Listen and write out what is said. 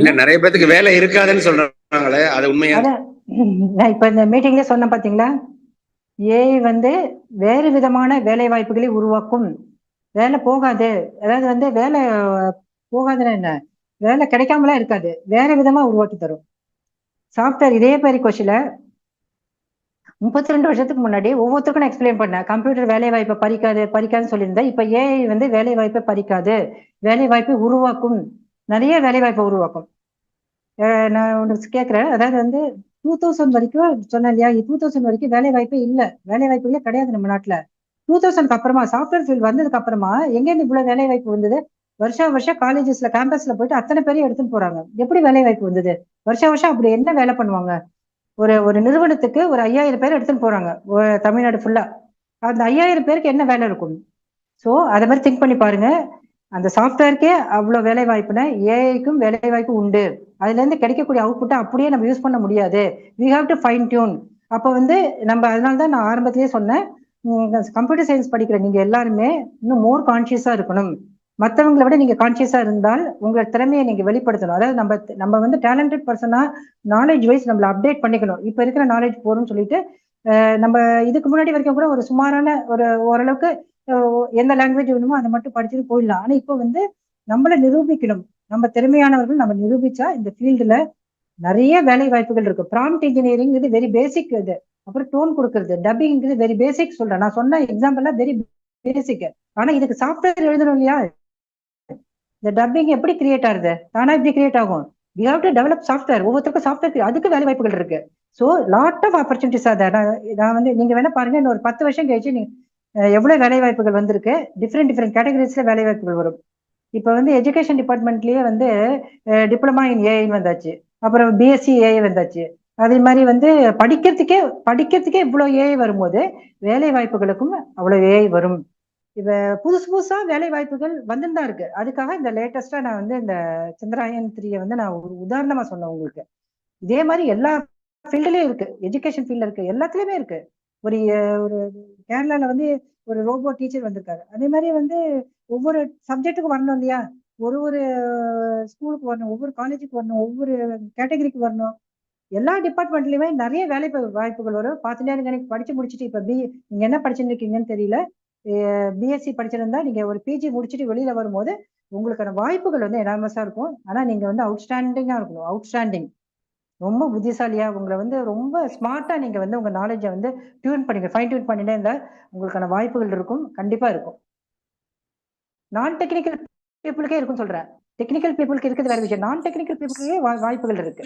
இல்ல நிறைய பேத்துக்கு வேலை இருக்காதுன்னு சொல்றாங்களே அது உண்மையா? நான் இப்ப இந்த மீட்டிங்ல சொன்னேன் பாத்தீங்களா? ஏஐ வந்து வேறு விதமான வேலை வாய்ப்புகளை உருவாக்கும். வேலை போகாது. அதாவது வந்து வேலை போகாதுன்னா என்ன? வேலை கிடைக்காமலாம் இருக்காது. வேற விதமா உருவாக்கி தரும். சாஃப்ட்வேர் இதே மாதிரி கொஸ்டில முப்பத்தி ரெண்டு வருஷத்துக்கு முன்னாடி ஒவ்வொருத்தருக்கும் நான் எக்ஸ்பிளைன் பண்ணேன். கம்ப்யூட்டர் வேலை வாய்ப்பை பறிக்காது பறிக்காதுன்னு சொல்லியிருந்தேன் இப்ப ஏஐ வந்து வேலை வாய்ப்பை பறிக்காது. வேலை வாய்ப்பை உருவாக்கும். நிறைய வேலைவாய்ப்பை உருவாக்கும். நான் ஒன்று கேட்குறேன் அதாவது வந்து டூ தௌசண்ட் வரைக்கும் சொன்னேன் இல்லையா? டூ தௌசண்ட் வரைக்கும் வேலை வாய்ப்பே இல்லை. வேலை வாய்ப்புகளே கிடையாது நம்ம நாட்டில். டூ தௌசண்ட்க்கு அப்புறமா சாஃப்ட்வேர் ஃபீல்ட் வந்ததுக்கு அப்புறமா எங்கேருந்து இவ்வளோ வேலை வாய்ப்பு வந்தது? வருஷா வருஷம் காலேஜஸ்ல கேம்பஸ்ல போயிட்டு அத்தனை பேரையும் எடுத்துட்டு போறாங்க. எப்படி வேலை வாய்ப்பு வந்தது? வருஷா வருஷம் அப்படி என்ன வேலை பண்ணுவாங்க? ஒரு ஒரு நிறுவனத்துக்கு ஒரு ஐயாயிரம் பேர் எடுத்துட்டு போறாங்க. தமிழ்நாடு ஃபுல்லா அந்த ஐயாயிரம் பேருக்கு என்ன வேலை இருக்கும்? ஸோ அதை மாதிரி திங்க் பண்ணி பாருங்க. அந்த சாஃப்ட்வேர்க்கே அவ்வளோ வேலை வாய்ப்புனா ஏஐக்கும் வேலை வாய்ப்பு உண்டு. அதுலேருந்து கிடைக்கக்கூடிய அவுட்புட்டை அப்படியே நம்ம யூஸ் பண்ண முடியாது. We have to fine tune அப்போ வந்து நம்ம அதனால தான் நான் ஆரம்பத்திலேயே சொன்னேன் கம்ப்யூட்டர் சயின்ஸ் படிக்கிற நீங்கள் எல்லாருமே இன்னும் மோர் கான்ஷியஸாக இருக்கணும். மற்றவங்களை விட நீங்கள் கான்ஷியஸாக இருந்தால் உங்களோட திறமையை நீங்கள் வெளிப்படுத்தணும். அதாவது நம்ம நம்ம வந்து டேலண்டட் பர்சனாக நாலேஜ் வைஸ் நம்மளை அப்டேட் பண்ணிக்கணும். இப்போ இருக்கிற நாலேஜ் போகிறோம்னு சொல்லிட்டு நம்ம இதுக்கு முன்னாடி வரைக்கும் கூட ஒரு சுமாரான ஒரு ஓரளவுக்கு எந்த லாங்குவேஜ் வேணுமோ அதை மட்டும் படிச்சுட்டு போயிடலாம். ஆனா இப்போ வந்து நம்மள நிரூபிக்கணும். நம்ம திறமையானவர்கள் நம்ம நிரூபிச்சா இந்த ஃபீல்டுல நிறைய வேலை வாய்ப்புகள் இருக்கு. ப்ராம்ட் இன்ஜினியரிங் இது வெரி பேசிக் இது. அப்புறம் டோன் கொடுக்கறது. டப்பிங்கிறது வெரி பேசிக் சொல்றேன். நான் சொன்ன எக்ஸாம்பிள்லாம் வெரி பேசிக் ஆனா இதுக்கு சாஃப்ட்வேர் எழுதணும் இல்லையா? இந்த டப்பிங் எப்படி கிரியேட் ஆகுது? தானா எப்படி கிரியேட் ஆகும்? We have to develop software ஒவ்வொருத்தருக்கும் சாஃப்ட்வேர் அதுக்கு வேலை வாய்ப்புகள் இருக்கு. ஸோ லாட் ஆஃப் ஆப்பர்ச்சுனிட்டிஸ் அதை நான் நான் வந்து நீங்க வேணா பாருங்க. இன்னும் ஒரு பத்து வருஷம் கழிச்சு நீங்க எவ்வளோ வேலை வாய்ப்புகள் வந்திருக்கு? டிஃப்ரெண்ட் டிஃப்ரெண்ட் கேட்டகரிஸில் வேலை வாய்ப்புகள் வரும். இப்போ வந்து எஜுகேஷன் டிபார்ட்மெண்ட்லேயே வந்து டிப்ளமா இன் ஏஐன்னு வந்தாச்சு. அப்புறம் பிஎஸ்சி ஏஐ வந்தாச்சு. அதே மாதிரி வந்து படிக்கிறதுக்கே படிக்கிறதுக்கே இவ்வளோ ஏஐ வரும்போது வேலை வாய்ப்புகளுக்கும் அவ்வளோ ஏஐ வரும். இப்போ புதுசு புதுசாக வேலை வாய்ப்புகள் வந்துன்னு தான் இருக்கு. அதுக்காக இந்த லேட்டஸ்டாக நான் வந்து இந்த சந்திராயன் த்ரீயை வந்து நான் ஒரு உதாரணமாக சொன்னேன் உங்களுக்கு. இதே மாதிரி எல்லா ஃபீல்டுலேயும் இருக்கு. எஜுகேஷன் ஃபீல்டில் இருக்கு. எல்லாத்துலேயுமே இருக்கு. ஒரு ஒரு கேரளால வந்து ஒரு ரோபோ டீச்சர் வந்திருக்காரு. அதே மாதிரி வந்து ஒவ்வொரு சப்ஜெக்ட்டுக்கு வரணும் இல்லையா? ஒரு ஒரு ஸ்கூலுக்கு வரணும் ஒவ்வொரு காலேஜுக்கு வரணும் ஒவ்வொரு கேட்டகரிக்கு வரணும். எல்லா டிபார்ட்மெண்ட்லயுமே நிறைய வேலை வாய்ப்புகள் வரும். பார்த்துட்டே இருங்க எனக்கு படிச்சு முடிச்சுட்டு இப்ப பி நீங்க என்ன படிச்சிருக்கீங்கன்னு தெரியல. பிஎஸ்சி படிச்சிருந்தா நீங்க ஒரு பிஜி முடிச்சுட்டு வெளியில வரும்போது உங்களுக்கான வாய்ப்புகள் வந்து எனாமஸா இருக்கும். ஆனா நீங்க வந்து அவுட்ஸ்டாண்டிங்கா இருக்கணும். அவுட்ஸ்டாண்டிங் ரொம்ப புத்திசாலியா உங்களை வந்து ரொம்ப ஸ்மார்ட்டா நீங்க வந்து உங்க நாலேஜை வந்து டியூன் பண்ணிக்க ஃபைன் டியூன் பண்ணிட்டே இருந்தா உங்களுக்கான வாய்ப்புகள் இருக்கும் கண்டிப்பா இருக்கும். நான் டெக்னிக்கல் பீப்புளுக்கே இருக்கும்னு சொல்றேன். டெக்னிக்கல் பீப்புளுக்கு இருக்கிறது வேற விஷயம். நான் டெக்னிக்கல் பீப்புளுக்கே வாய்ப்புகள் இருக்கு.